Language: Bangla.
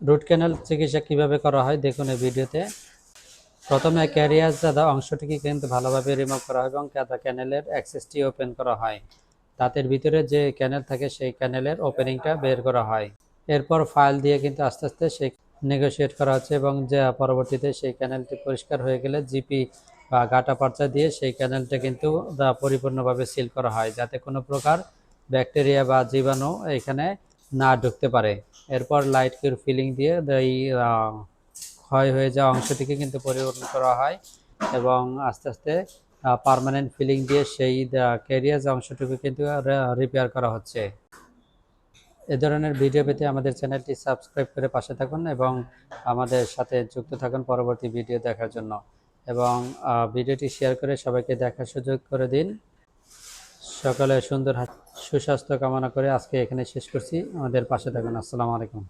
রুট ক্যানাল চিকিৎসা কীভাবে করা হয় দেখুন এই ভিডিওতে। প্রথমে ক্যারিয়ার জাদা অংশটিকে কিন্তু ভালোভাবে রিমুভ করা হয় এবং কাদা ক্যানেলের অ্যাক্সেসটি ওপেন করা হয়। দাঁতের ভিতরে যে ক্যানেল থাকে সেই ক্যানেলের ওপেনিংটা বের করা হয়। এরপর ফাইল দিয়ে কিন্তু আস্তে আস্তে সেই নেগোশিয়েট করা হচ্ছে এবং যে পরবর্তীতে সেই ক্যানেলটি পরিষ্কার হয়ে গেলে জিপি বা গাটা পার্চা দিয়ে সেই ক্যানেলটা কিন্তু পরিপূর্ণভাবে সিল করা হয়। যাতে কোনো প্রকার ব্যাকটেরিয়া বা জীবাণু এখানে না ঢুকতে পারে। এরপর লাইট কিউর ফিলিং দিয়ে এই ক্ষয় হয়ে যাওয়া অংশটিকে কিন্তু পরিবর্তন করা হয় এবং আস্তে আস্তে পার্মানেন্ট ফিলিং দিয়ে সেই ক্যারিয়াজ অংশটুকু কিন্তু রিপেয়ার করা হচ্ছে। এ ধরনের ভিডিও পেতে আমাদের চ্যানেলটি সাবস্ক্রাইব করে পাশে থাকুন এবং আমাদের সাথে যুক্ত থাকুন পরবর্তী ভিডিও দেখার জন্য। এবং ভিডিওটি শেয়ার করে সবাইকে দেখার সুযোগ করে দিন। সকালে সুন্দর হাত- সুস্বাস্থ্য কামনা করে আজকে এখানে শেষ করছি। আমাদের পাশে থাকুন। আসসালামু আলাইকুম।